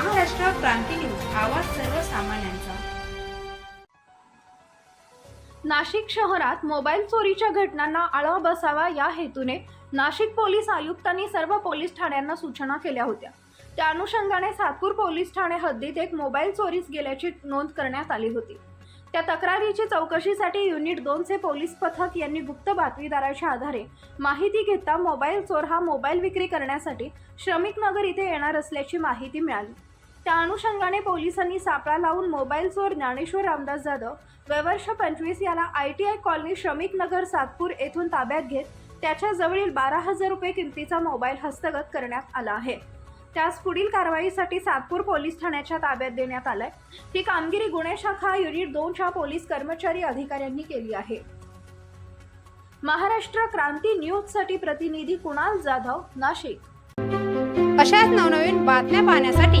क्रांती news आवाज सर्वसामान्यांचा. नाशिक शहरात मोबाईल चोरीच्या घटनांना आळा बसावा या हेतूने नाशिक पोलीस आयुक्तांनी सर्व पोलीस ठाण्यांना सूचना केल्या होत्या. त्या अनुषंगाने सातपूर पोलीस ठाणे हद्दीत एक मोबाईल चोरीस गेल्याची नोंद करण्यात आली होती. त्या तक्रारीची चौकशीसाठी युनिट दोनचे पोलीस पथक यांनी गुप्त बातमीदाराच्या आधारे माहिती घेता मोबाईल चोर हा मोबाईल विक्री करण्यासाठी श्रमिक नगर इथे येणार असल्याची माहिती मिळाली. त्या अनुषंगाने पोलिसांनी सापळा लावून मोबाईल चोर ज्ञानेश्वर रामदास जाधव वयवर्ष पंचवीस याला आय टी आय कॉलनी श्रमिक नगर सातपूर येथून ताब्यात घेत त्याच्याजवळील बारा हजार रुपये किमतीचा मोबाईल हस्तगत करण्यात आला आहे. त्यास पुढील कारवाईसाठी सातपूर पोलीस ठाण्याच्या ताब्यात देण्यात आलाय. ही कामगिरी गुन्हे शाखा युनिट दोनच्या पोलीस कर्मचारी अधिकाऱ्यांनी केली आहे. महाराष्ट्र क्रांती न्यूजसाठी प्रतिनिधी कुणाल जाधव नाशिक. अशाच नवनवीन बातम्या पाहण्यासाठी